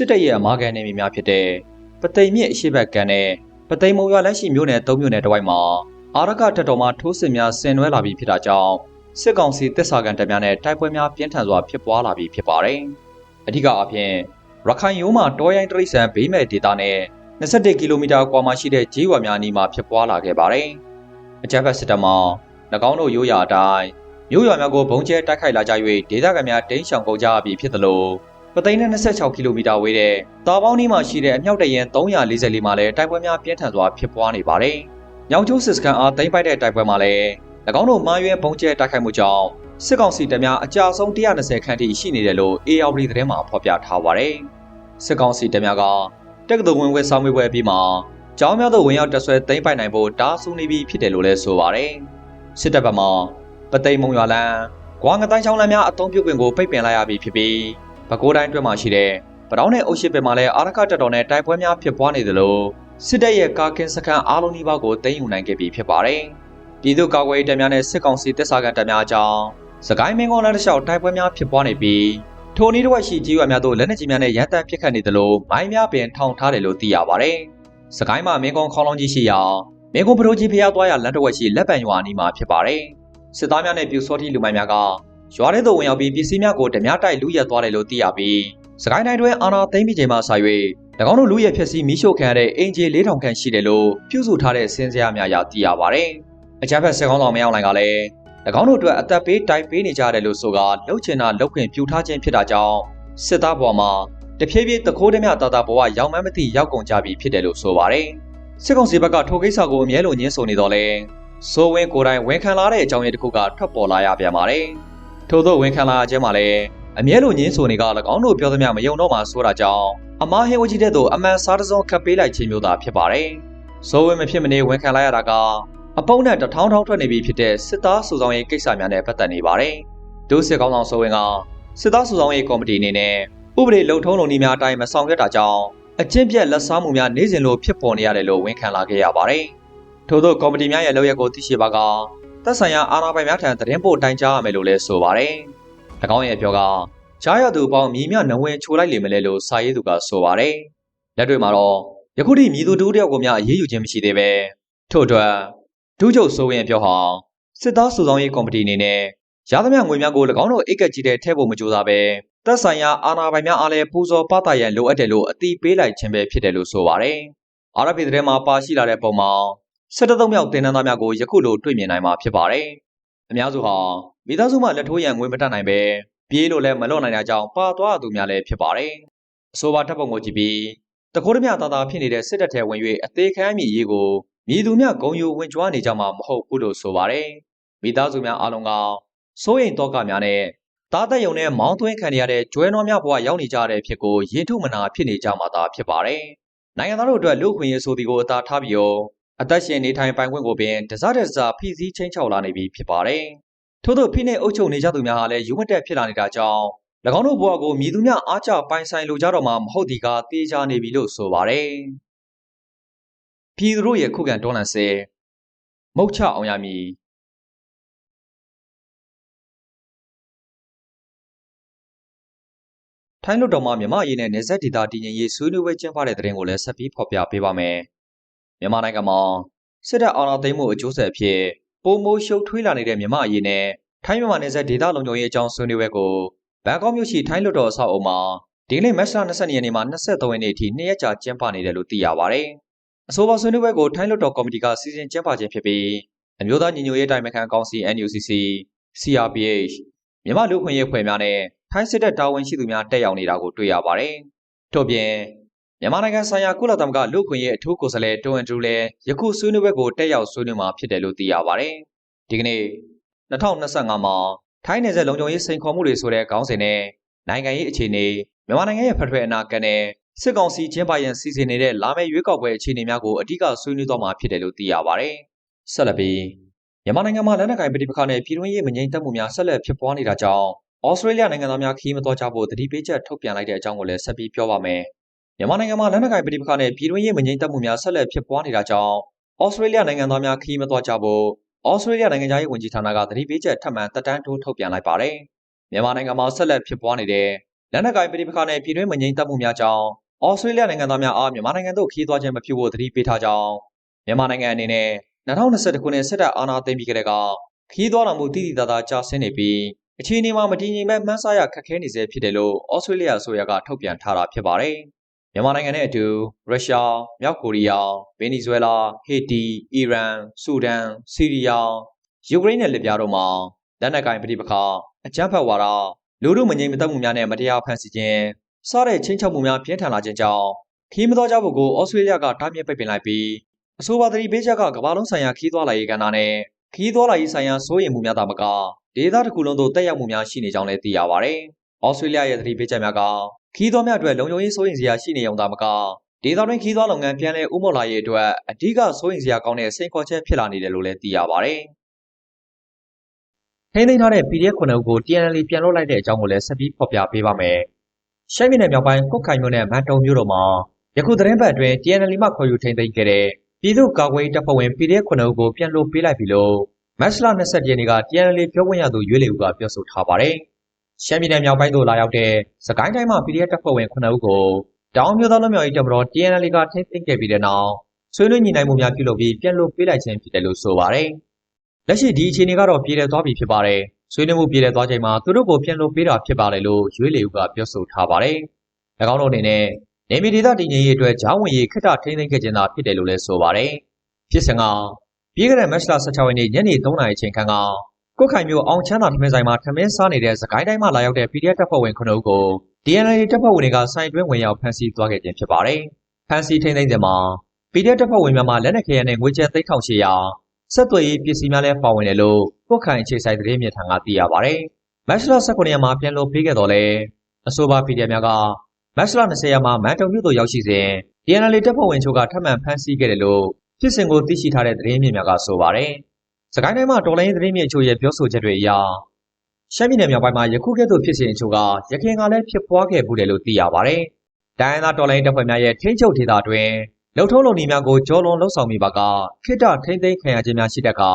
စစ်တပ်ရဲ့အမာခံနေမြေများဖြစ်တဲ့ပသိမ်မြစ်အရှိဘက်ကန်နဲ့ပသိမ်မုံရွာလက်ရှိမြို့နယ်၃မြို့နယ်တစ်ဝိုက်မှာအာရကတပ်တော်မှထိုးစစ်များဆင်နွှဲလာပြီးဖြစ်တာကြောင့်စစ်ကောင်စီတပ်စာကန်တပ်များနဲ့တိုက်ပွဲများပြင်းထန်စွာဖြစ်ပွားလာပြီးဖြစ်ပါတယ်။အဓိကအဖြစ်ရခိုင်ရိုးမှာတောရိုင်းတရိษံဘေးမဲ့ဒေသနဲ့21ကီလိုမီတာကွာမှရှိတဲ့ဂျေးရွာများအနီးမှာဖြစ်ပွားလာခဲ့ပါတယ်။အကြမ်းဖက်စစ်တပ်မှ၎င်းတို့ရိုးရာအတိုင်းမြို့ရွာများကိုဘုံကျဲတိုက်ခိုက်လာကြ၍ဒေသခံများတိမ်းရှောင်ကုန်ကြပြီးဖြစ်သလို ပသိန်းနဲ့26ကီလိုမီတာဝေးတဲ့တာပေါင်းနီးမှာရှိတဲ့အမြောက်တရင်344မှာလည်းတိုက်ပွဲများပြင်းထန်စွာဖြစ်ပွားနေပါတယ်။ညောင်ကျိုးစစ်စကန်အားသိမ်းပိုက်တဲ့တိုက်ပွဲမှာလည်း၎င်းတို့မှားရွဲဘုံကျဲတိုက်ခိုက်မှုကြောင့်စစ်ကောင်စီတပ်များအကြအဆုံး120ခန့်ထိရှိနေတယ်လို့ ARD သတင်းမှာဖော်ပြထားပါတယ်။စစ်ကောင်စီတပ်များကတက္ကသိုလ်ဝင်ဝဲဆောင်ရွက်ပွဲပြီးမှကျောင်းများသို့ဝင်ရောက်တက်ဆွဲသိမ်းပိုက်နိုင်ဖို့တားဆူနေပြီဖြစ်တယ်လို့လည်းဆိုပါတယ်။စစ်တပ်ဘက်မှပသိမ်မုံရွာလန်း၊ကွာငတိုင်းချောင်းလမ်းများအုံပြုတ်ခွင့်ကိုပိတ်ပင်လိုက်ရပြီဖြစ်ပြီး ပဲခူးတိုင်းအတွင်းမှာရှိတဲ့ပတောင်းနဲ့အုတ်ရှိပင်မှာလည်းအာရကတပ်တော်နဲ့တိုက်ပွဲများဖြစ်ပွားနေသလိုစစ်တပ်ရဲ့ကာကင်စခန်းအားလုံးဒီပါးကိုသိမ်းယူနိုင်ခဲ့ပြီဖြစ်ပါတယ်။ပြည်သူ့ကာကွယ်ရေးတပ်များနဲ့စစ်ကောင်စီတပ်စာကန်တပ်များအကြောင်းစကိုင်းမင်းကုန်းလမ်းတစ်လျှောက်တိုက်ပွဲများဖြစ်ပွားနေပြီးထိုနည်းတစ်ဝက်ရှိကြီးရွာများသို့လက်နက်ကြီးများနဲ့ရန်တပ်ပစ်ခတ်နေသလိုမိုင်းများပင်ထောင်ထားတယ်လို့သိရပါတယ်။စကိုင်းမှာမင်းကုန်းခေါင်းလုံးကြီးရှိရာမင်းကုန်းပရိုကြီးဖျားသွားရလမ်းတစ်ဝက်ရှိလက်ပံရွာအနီးမှာဖြစ်ပါတယ်။စစ်သားများနဲ့ပြူစောတိလူမိုင်းများက ရွာထဲသို့ဝင်ရောက်ပြီးပစ္စည်းများကိုဓမြတိုက်လူရက်သွားတယ်လို့သိရပြီးစကိုင်းတိုင်းတွင်အာနာသိမ့်ပြီးချိန်မှဆာ၍၎င်းတို့လူရက်ဖြစ်စီမိရှို့ခံရတဲ့အင်ဂျီ4000ခန့်ရှိတယ်လို့ပြုစုထားတဲ့စင်းစရာများအရသိရပါတယ်။အကြမ်းဖက်စစ်ကောင်းဆောင်မရောက်နိုင်ကလည်း၎င်းတို့အတွက်အသက်ပေးတိုင်ပေးနေကြတယ်လို့ဆိုကလှုပ်ချင်တာလှုပ်ခွင့်ပြုထားခြင်းဖြစ်တာကြောင့်စစ်သားပေါ်မှာတဖြည်းဖြည်းတခိုးတမျှတာတာဘဝရောက်မှန်းမသိရောက်ကုန်ကြပြီဖြစ်တယ်လို့ဆိုပါတယ်။စစ်ကောင်စီဘက်ကထိုကိစ္စကိုအမြဲလိုညှင်းဆိုနေတော့လဲစိုးဝင်းကိုယ်တိုင်ဝန်ခံလာတဲ့အကြောင်းရင်းတစ်ခုကထွက်ပေါ်လာရပြန်ပါတယ်။ ထို့သောဝန်ခံလာခြင်းမှာလည်းအမြဲလိုညင်းဆိုနေက၎င်းတို့ပြောသမျှမယုံတော့မှဆိုတာကြောင့်အမားဟင်းဝကြီးတဲ့သို့အမှန်စားတစုံခတ်ပေးလိုက်ခြင်းမျိုးသာဖြစ်ပါတယ်။စိုးဝင်းမဖြစ်မနေဝန်ခံလိုက်ရတာကအပုံနဲ့တထောင်းထောင်းထွက်နေပြီဖြစ်တဲ့စစ်သားစုဆောင်ရေးကိစ္စများနဲ့ပတ်သက်နေပါတယ်။ဒုစစ်ကောင်းဆောင်စိုးဝင်းကစစ်သားစုဆောင်ရေးကော်မတီအနေနဲ့ဥပဒေလုံထုံးလုံနည်းများအတိုင်းမဆောင်ရွက်တာကြောင့်အကျင့်ပြတ်လက်စားမှုများနေ့စဉ်လိုဖြစ်ပေါ်နေရတယ်လို့ဝန်ခံလာခဲ့ရပါတယ်။ထို့သောကော်မတီများရဲ့လုပ်ရက်ကိုသိရှိပါက သက်ဆိုင်ရာအာဏာပိုင်များထံသတင်းပို့တိုင်ကြားရမယ်လို့လည်းဆိုပါတယ်။၎င်းရဲ့ပြောကကြားရသူပေါင်းမြည်မြနဝင်ချိုလိုက်လိမ့်မလဲလို့စာရေးသူကဆိုပါတယ်။လက်တွေ့မှာတော့ယခုထိမြည်သူတူတယောက်ကိုများအေးအေးယူခြင်းမရှိသေးပဲထို့အတွက်ဒုချုပ်စိုးရင်ပြောဟာစစ်သားစုဆောင်ရေးကော်မတီအနေနဲ့ရသမျှငွေများကို၎င်းတို့အိတ်ကက်ကြီးတဲ့ထဲဖို့မကြိုးစားပဲသက်ဆိုင်ရာအာဏာပိုင်များအားလည်းပူဇော်ပသရန်လိုအပ်တယ်လို့အတိပေးလိုက်ခြင်းပဲဖြစ်တယ်လို့ဆိုပါတယ်။အာရဗီတဲ့မှာပါရှိလာတဲ့ပုံမှာ စစ်တပ်သုံးမြောက်တင်နန်းသားများကိုယခုလိုတွေ့မြင်နိုင်မှာဖြစ်ပါတယ်။အများစုဟာမိသားစုမှလက်ထိုးရန်ငွေမတတ်နိုင်ပဲပြေးလို့လည်းမလွတ်နိုင်တာကြောင့်ပါသွားသူများလည်းဖြစ်ပါတယ်။အဆိုပါတပ်ပုံကိုကြည့်ပြီးတခိုးတမျှသားသားဖြစ်နေတဲ့စစ်တပ်ထဲဝင်၍အသေးခံမြည်ရေးကိုမြည်သူများဂုံယူဝင်ကြွားနေကြမှာမဟုတ်ဘူးလို့ဆိုပါတယ်။မိသားစုများအားလုံးကစိုးရိမ်တော့ကများနဲ့တားသက်ယုံနဲ့မောင်းသွင်းခံရတဲ့ကျွဲနွားများဘဝရောက်နေကြတဲ့ဖြစ်ကိုရင်ထုမနာဖြစ်နေကြမှာသာဖြစ်ပါတယ်။နိုင်ငံသားတို့အတွက်လူခွင့်ရေးဆိုသည်ကိုအသာထားပြီးတော့ အသက်ရှင်နေထိုင်ပိုင်ခွင့်ကိုပင်တစားတစားဖိစီးချင်းချောက်လာနေပြီဖြစ်ပါတယ်။ထို့သောဖိနှိပ်အုပ်ချုပ်နေကြသူများဟာလည်းယူမတက်ဖြစ်လာနေတာကြောင့်၎င်းတို့ဘဝကိုမြည်သူများအားကျပိုင်ဆိုင်လိုကြတော့မှမဟုတ်ဒီကတေးကြနေပြီလို့ဆိုပါတယ်။ပြည်သူတို့ရဲ့ခုခံတွန်းလှန်စေမုတ်ချအောင်ရမည်ထိုင်းလွတ်တော်မှာမြမအရေးနဲ့နေဆက်ဒေတာတည်ငြိမ်ရေးဆွေးနွေးပွဲကျင်းပတဲ့တဲ့ရင်ကိုလည်းဆက်ပြီးဖော်ပြပေးပါမယ်။ မြန်မာနိုင်ငံမှာစစ်တပ်အာဏာသိမ်းမှုအကျိုးဆက်အဖြစ်ပုံမိုးရှုပ်ထွေးလာနေတဲ့မြမအရေးနဲ့ထိုင်းမြန်မာနယ်စပ်ဒေသလုံခြုံရေးအကြောင်းဆွေးနွေးပွဲကိုဘန်ကောက်မြို့ရှိထိုင်းလွတ်တော်အဆောက်အအုံမှာဒီကနေ့မတ်လ22ရက်နေ့မှ23ရက်နေ့အထိနှစ်ရက်ကြာကျင်းပနေတယ်လို့သိရပါဗျ။အဆိုပါဆွေးနွေးပွဲကိုထိုင်းလွတ်တော်ကော်မတီကစီစဉ်ကျင်းပခြင်းဖြစ်ပြီးအမျိုးသားညီညွတ်ရေးတိုင်ပင်ခံကောင်စီ NUCC, CRPH, မြန်မာလူ့ခွင့်ရေးဖွဲ့များနဲ့ထိုင်းစစ်တပ်တာဝန်ရှိသူများတက်ရောက်နေတာကိုတွေ့ရပါတယ်။ထို့ပြင် မြန်မာနိုင်ငံဆိုင်ရာကုလသမဂ္ဂလူ့ခွင့်ရေးအထူးကိုယ်စားလှယ်တွန်အန်ဒရူလည်းယခုဆွေးနွေးပွဲကိုတက်ရောက်ဆွေးနွေးမှာဖြစ်တယ်လို့သိရပါတယ်။ဒီကနေ့2025မှာထိုင်းနယ်စပ်လုံခြုံရေးစိန်ခေါ်မှုတွေဆိုတဲ့ခေါင်းစဉ်နဲ့နိုင်ငံရေးအခြေအနေမြန်မာနိုင်ငံရဲ့ဖက်ဒရယ်အနာဂတ်နဲ့စစ်ကောင်စီကျင်းပရန်စီစဉ်နေတဲ့လာမယ့်ရွေးကောက်ပွဲအခြေအနေများကိုအဓိကဆွေးနွေးသွားမှာဖြစ်တယ်လို့သိရပါတယ်။ဆက်လက်ပြီးမြန်မာနိုင်ငံမှာလက်နက်ကိုင်ပဋိပက္ခနဲ့ပြည်တွင်းရေးမငြိမ်သက်မှုများဆက်လက်ဖြစ်ပွားနေတာကြောင့်ဩစတြေးလျနိုင်ငံသားများခီးမတော်ကြဖို့တတိပေးချက်ထုတ်ပြန်လိုက်တဲ့အကြောင်းကိုလည်းဆက်ပြီးပြောပါမယ်။ မြန်မာနိုင်ငံမှာလက်နက်ကိုင်ပဋိပက္ခနဲ့ပြည်တွင်းရေးမငြိမ်သက်မှုများဆက်လက်ဖြစ်ပွားနေတာကြောင့်ဩစတြေးလျနိုင်ငံသားများခီးမတော်ကြဖို့ဩစတြေးလျနိုင်ငံသားရေးဝန်ကြီးဌာနကတတိပေးချက်ထပ်မံတက်တန်းတိုးထုတ်ပြန်လိုက်ပါတယ်။မြန်မာနိုင်ငံမှာဆက်လက်ဖြစ်ပွားနေတဲ့လက်နက်ကိုင်ပဋိပက္ခနဲ့ပြည်တွင်းမငြိမ်သက်မှုများကြောင့်ဩစတြေးလျနိုင်ငံသားများအားမြန်မာနိုင်ငံသို့ခရီးသွားခြင်းမပြုဖို့သတိပေးထားကြောင်းမြန်မာနိုင်ငံအနေနဲ့2021ခုနှစ်စစ်တပ်အာဏာသိမ်းပြီးကတည်းကခရီးသွားလာမှုတည်တည်သာသာကျဆင်းနေပြီးအခြေအနေမှာမတည်ငြိမ်မဲ့မှန်းဆရခက်ခဲနေစေဖြစ်တယ်လို့ဩစတြေးလျအစိုးရကထုတ်ပြန်ထားတာဖြစ်ပါတယ်။ မြန်မာနိုင်ငံနဲ့အတူရုရှား၊မြောက်ကိုရီးယား၊ဗင်နီဇွဲလား၊ဟေတီ၊အီရန်၊ဆူဒန်၊ဆီးရီးယား၊ယူကရိန်းနဲ့လစ်ဗျားတို့မှာလက်နက်ကိုင်ပဋိပက္ခအကြမ်းဖက်ဝါဒလူမှုမငြိမ်မသက်မှုများနဲ့မတရားဖန်ဆီးခြင်းစတဲ့ချင်းချောက်မှုများပြင်းထန်လာခြင်းကြောင့်ခီးမတော်ကြဖို့ကိုဩစတြေးလျကတားမြစ်ပိတ်ပင်လိုက်ပြီးအဆိုပါသတိပေးချက်ကကမ္ဘာလုံးဆိုင်ရာခီးသွွာလာရေးကဏ္ဍနဲ့ခီးသွွာလာရေးဆိုင်ရာစိုးရိမ်မှုများသာမကဒေသတစ်ခုလုံးသို့တက်ရောက်မှုများရှိနေကြောင်းလည်းသိရပါဗျ။ဩစတြေးလျရဲ့သတိပေးချက်များက ခီးသွွာများအတွက်လုံခြုံရေးစိုးရိမ်စရာရှိနေုံသာမကဒေသတွင်းခီးသွွာလုပ်ငန်းပြန်လည်ဥမော့လာရေးအတွက်အဓိကစိုးရိမ်စရာကောင်းတဲ့စိန်ခေါ်ချက်ဖြစ်လာနေတယ်လို့လည်းသိရပါဗျ။ထိန်းသိမ်းထားတဲ့ PDF ခုနှစ်ဦးကို TNL ပြန်လွှတ်လိုက်တဲ့အကြောင်းကိုလည်းဆက်ပြီးဖော်ပြပေးပါမယ်။ရှမ်းပြည်နယ်မြောက်ပိုင်းကုတ်ခိုင်မြို့နယ်မန်တုံမြို့တို့မှာယခုသတင်းပတ်အတွင်း TNL မှခေါ်ယူထိန်းသိမ်းခဲ့တဲ့ပြည်သူ့ကာကွယ်တပ်ဖွဲ့ဝင် PDF ခုနှစ်ဦးကိုပြန်လွှတ်ပေးလိုက်ပြီလို့မတ်လ20ရက်နေ့က TNL ပြောခွင့်ရသူရွေးလေဦးကပြောဆိုထားပါတယ်။ ရှမ်းပြည်နယ်မြောက်ပိုင်းသို့လာရောက်တဲ့စကိုင်းတိုင်းမှာ PDF တပ်ဖွဲ့ဝင်ခုနှစ်ဦးကိုတောင်မျိုးသားလူမျိုးရေးတပ်မတော် TNL ကထိန်းသိမ်းခဲ့ပြီးတဲ့နောက်ဆွေးနွေးညှိနှိုင်းမှုများပြုလုပ်ပြီးပြန်လွှတ်ပေးလိုက်ခြင်းဖြစ်တယ်လို့ဆိုပါတယ်။လက်ရှိဒီအခြေအနေကတော့ပြည်လည်သွားပြီဖြစ်ပါတယ်။ဆွေးနွေးမှုပြည်လည်သွားချိန်မှာသူတို့ကိုပြန်လွှတ်ပေးတာဖြစ်ပါတယ်လို့ရွေးလေဦးကပြောဆိုထားပါတယ်။၎င်းတို့အနေနဲ့နေမီဒေသတည်ငြိမ်ရေးအတွက်ဂျောင်းဝင်ရေးခက်တာထိန်းသိမ်းခဲ့ခြင်းသာဖြစ်တယ်လို့လည်းဆိုပါတယ်။ဖြစ်စဉ်ကပြီးခဲ့တဲ့မတ်လ16ရက်နေ့ညနေ3:00နာရီချိန်ခန့်က ကုတ်ခိုင်မြို့အောင်ချမ်းသာထမင်းဆိုင်မှာထမင်းစားနေတဲ့စကိုင်းတိုင်းမှာလာရောက်တဲ့ PDF တပ်ဖွဲ့ဝင်9ဦးကို DNL တပ်ဖွဲ့ဝင်တွေကစိုင်တွင်းဝင်ရောက်ဖမ်းဆီးသွားခဲ့ခြင်းဖြစ်ပါတယ်။ဖမ်းဆီးထိန်းသိမ်းတဲ့မှာ PDF တပ်ဖွဲ့ဝင်များမှလက်နက်ခဲယမ်းနဲ့ငွေကျပ်3800ဆက်သွယ်ရေးပစ္စည်းများလည်းပါဝင်တယ်လို့ကုတ်ခိုင်အခြေဆိုင်သတင်းမြစ်ထံကသိရပါတယ်။မတ်လ19ရက်မှာပြန်လည်ပေးခဲ့တော်လဲအဆိုပါ PDF များကမတ်လ20ရက်မှာမန်တုံမြို့သို့ရောက်ရှိစဉ် DNL တပ်ဖွဲ့ဝင်ချို့ကထပ်မံဖမ်းဆီးခဲ့တယ်လို့ဖြစ်စဉ်ကိုသိရှိထားတဲ့သတင်းမြစ်များကဆိုပါတယ်။ စကိုင်းတိုင်းမှာတော်လိုင်းသတင်းမြစ်အချို့ရဲ့ပြောဆိုချက်တွေအရရှမ်းပြည်နယ်မြောက်ပိုင်းမှာယခုကဲ့သို့ဖြစ်စဉ်အချို့ကရခိုင်ကလည်းဖြစ်ပွားခဲ့မှုတယ်လို့သိရပါတယ်။တိုင်းရင်းသားတော်လိုင်းတပ်ဖွဲ့များရဲ့ထိန်းချုပ်ဒေသတွင်လုံထုံးလုံနည်းများကိုကြောလွန်လှုပ်ဆောင်မိပါကခိတထိမ့်သိမ်းခံရခြင်းများရှိတဲ့အခါ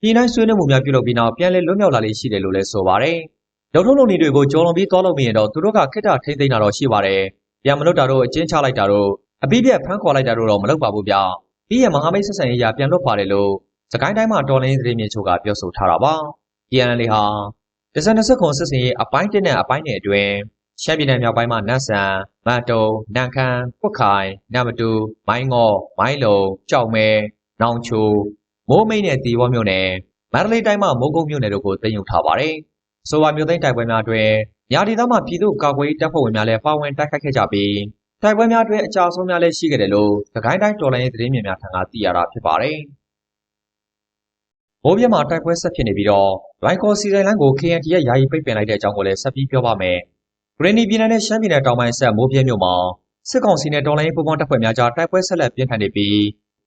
ပြည်နိုင်ဆွေးနွေးမှုများပြုလုပ်ပြီးနောက်ပြန်လည်လွတ်မြောက်လာလေးရှိတယ်လို့လည်းဆိုပါတယ်။လုံထုံးလုံနည်းတွေကိုကြောလွန်ပြီးသွားလို့မရင်တော့သူတို့ကခိတထိမ့်သိမ်းတာတော့ရှိပါတယ်။ပြန်မလွတ်တာတော့အကျဉ်းချလိုက်တာတော့အပိပြက်ဖမ်းခေါ်လိုက်တာတော့မလုပ်ပါဘူးဗျ။ပြီးရမဟာမိတ်ဆက်ဆံရေးရပြန်လွတ်ပါတယ်လို့ စကိုင်းတိုင်းမှာတော်လင်းသတင်းမြေချို့ကပြောဆိုထားတာပါ။ PNL ဟာဒဇန်20ခွန်စစ်စင်ရေးအပိုင်း1နဲ့အပိုင်း2အတွင်းရှမ်းပြည်နယ်မြောက်ပိုင်းမှာနတ်ဆန်၊မန်တုံ၊နန်ခမ်း၊ဖွတ်ခိုင်၊နမတူ၊မိုင်းငေါ်၊မိုင်းလုံ၊ကြောက်မဲ၊နောင်ချို၊မိုးမိတ်နဲ့တီဘောမြို့နယ်မန္တလေးတိုင်းမှာမိုးကုတ်မြို့နယ်တို့ကိုသိမ်းယူထားပါတယ်။ဆိုပါမြို့သိမ်းတိုက်ပွဲများအတွင်းညာဒေသမှာပြည်သူ့ကာကွယ်ရေးတပ်ဖွဲ့ဝင်များလည်းပါဝင်တိုက်ခိုက်ခဲ့ကြပြီးတိုက်ပွဲများအတွင်းအကြအဆုံးများလည်းရှိခဲ့တယ်လို့သခိုင်းတိုင်းတော်လိုင်းရေးသတင်းမြင်များထံကသိရတာဖြစ်ပါတယ်။ မိုးပြမှာတိုက်ပွဲဆက်ဖြစ်နေပြီးတော့ရိုင်ကော်စီဆိုင်လန်းကို KNT ရဲ့ယာယီပိတ်ပင်လိုက်တဲ့အကြောင်းကိုလည်းဆက်ပြီးပြောပါမယ်။ဂရနီပြည်နယ်နဲ့ရှမ်းပြည်နယ်တောင်ပိုင်းဆက်မိုးပြဲမြို့မှာစစ်ကောင်စီနဲ့တော်လိုင်းပူးပေါင်းတပ်ဖွဲ့များကြားတိုက်ပွဲဆက်လက်ပြင်းထန်နေပြီး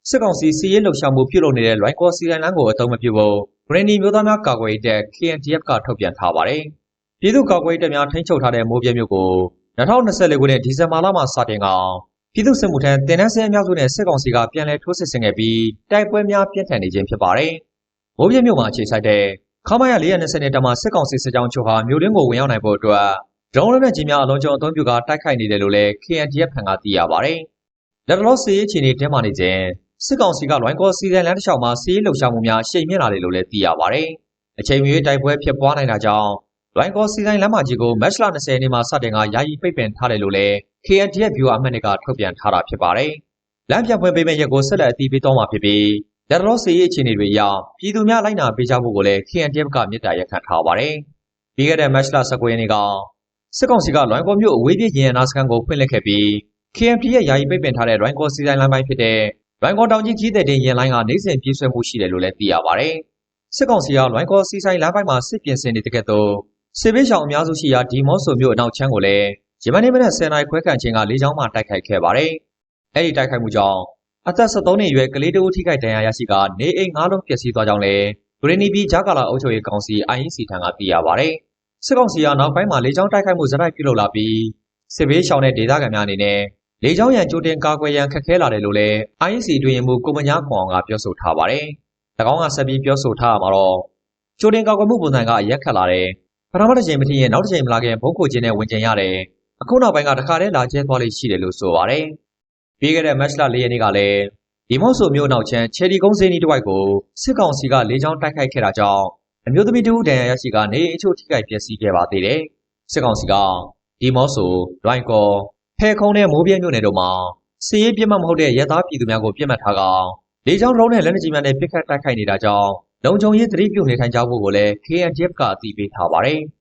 စစ်ကောင်စီစီးရဲလှုပ်ရှားမှုပြုလုပ်နေတဲ့လွိုင်ကော်စီလိုင်လန်းကိုအသုံးမပြုဖို့ဂရနီမျိုးသားများကာကွယ်ရေးတပ် KNDF ကထုတ်ပြန်ထားပါတယ်။ပြည်သူ့ကာကွယ်ရေးတပ်များထိန်းချုပ်ထားတဲ့မိုးပြဲမြို့ကို2024ခုနှစ်ဒီဇင်ဘာလမှာစတင်ကပြည်သူ့စစ်မှုထမ်းတင်နန်းစဲအများစုနဲ့စစ်ကောင်စီကပြန်လည်ထိုးစစ်ဆင်ခဲ့ပြီးတိုက်ပွဲများပြင်းထန်နေခြင်းဖြစ်ပါတယ်။ မိုးပြဲမြို့မှာအခြေစိုက်တဲ့ခမာရ420တပ်မှစစ်ကောင်စီစစ်ကြောင်းချုပ်ဟာမြို့ရင်းကိုဝင်ရောက်နိုင်ဖို့အတွက်ဒရုန်းလက်နက်ကြီးများအလုံးစုံအသုံးပြုကာတိုက်ခိုက်နေတယ်လို့လည်း KNDF ဖန်ကသိရပါဗျ။လက်တလောစီးရေးချီနေတင်းမာနေခြင်းစစ်ကောင်စီကလွိုင်းကော်စီဇန်လန်တစ်လျှောက်မှာစီးရေးလှုပ်ရှားမှုများရှိန်မြင့်လာတယ်လို့လည်းသိရပါဗျ။အချိန်မီတိုက်ပွဲဖြစ်ပွားနိုင်တာကြောင့်လွိုင်းကော်စီဇန်လမ်းမကြီးကိုမတ်လ20ရက်နေ့မှာစတင်ကယာယီပိတ်ပင်ထားတယ်လို့လည်း KNDF ဗျူဟာအမှတ်တွေကထုတ်ပြန်ထားတာဖြစ်ပါတယ်။လမ်းပြပွဲပေးမဲ့ရက်ကိုဆက်လက်အတည်ပြုသွားမှာဖြစ်ပြီး လက်တလောစီးရေးချီနေတွေအရပြည်သူများလိုက်နာပေးကြဖို့ကိုလည်း KNDF ကမြစ်တာရက်ခံထားပါတယ်။ပြီးခဲ့တဲ့မတ်လ19ရက်နေ့ကစစ်ကောင်စီကလွိုင်းကော်မြို့အဝေးပြေးရင်ရနာစခန်းကိုဖွင့်လှစ်ခဲ့ပြီး KMP ရဲ့ယာယီပိတ်ပင်ထားတဲ့လွိုင်းကော်စီတိုင်းလမ်းပိုင်းဖြစ်တဲ့လွိုင်းကော်တောင်ကြီးကြီးတဲ့တင်ရင်လိုင်းကနေစဉ်ပြေးဆွဲမှုရှိတယ်လို့လည်းသိရပါဗျ။စစ်ကောင်စီကလွိုင်းကော်စီဆိုင်လမ်းပိုင်းမှာစစ်ပြင်ဆင်နေတဲ့ကဲ့သို့စစ်ပေးဆောင်အများစုရှိရာဒီမော့ဆိုမြို့အနောက်ချမ်းကိုလည်းယမနေ့မနက်10:00နာရီခွဲခန့်ချင်းကလေကြောင်းမှတိုက်ခိုက်ခဲ့ပါတယ်။အဲ့ဒီတိုက်ခိုက်မှုကြောင့် အသက်73နှစ်အရွယ်ကလေးတဦးထိခိုက်ဒဏ်ရာရရှိကနေအိမ်၅လုံးပျက်စီးသွားကြောင်းလည်းဂရနီပြည်ဂျာကာလာအုပ်ချုပ်ရေးကောင်စီ IEC ထံကသိရပါဗျ။စစ်ကောင်စီကနောက်ပိုင်းမှာလေကြောင်းတိုက်ခိုက်မှုဇက်တိုက်ပြုလုပ်လာပြီးစစ်ဘေးရှောင်တဲ့ဒေသခံများအနေနဲ့လေကြောင်းရန်ကြိုတင်ကာကွယ်ရန်ခက်ခဲလာတယ်လို့လည်း IEC တွင်မှုကိုမညာခွန်အောင်ကပြောဆိုထားပါတယ်။၎င်းကဆက်ပြီးပြောဆိုထားမှာတော့ကြိုတင်ကာကွယ်မှုပုံစံကအရက်ခတ်လာတယ်။ပထမတစ်ချိန်မထင်ရင်နောက်တစ်ချိန်မလာခင်ဘုံကိုကျင်းနဲ့ဝင်ကျင်ရတယ်အခုနောက်ပိုင်းကတခါတည်းလာကျဲသွားလိမ့်ရှိတယ်လို့ဆိုပါတယ်။ ပြီးခဲ့တဲ့မတ်လ၄ရက်နေ့ကလည်းဒီမော့ဆိုမျိုးနောက်ချမ်းချယ်ရီကုန်းစင်းဒီတစ်ဝိုက်ကိုစစ်ကောင်စီကလေကြောင်းတိုက်ခိုက်ခဲ့တာကြောင့်အမျိုးသမီးတဦးဒဏ်ရာရရှိကနေအချို့ထိခိုက်ပျက်စီးခဲ့ပါသေးတယ်။စစ်ကောင်စီကဒီမော့ဆိုလွိုင်ကော်ဖဲခုံးနဲ့မိုးပြဲမြို့နယ်တို့မှာစီးရေးပြတ်မှတ်မဟုတ်တဲ့ရဲသားပြည်သူများကိုပြစ်မှတ်ထားကလေကြောင်းဒရုန်းနဲ့လက်နက်ကြီးများနဲ့ပစ်ခတ်တိုက်ခိုက်နေတာကြောင့်လုံခြုံရေးသတိပြုနေထိုင်ကြဖို့ကိုလည်း KNDF ကအသိပေးထားပါတယ်။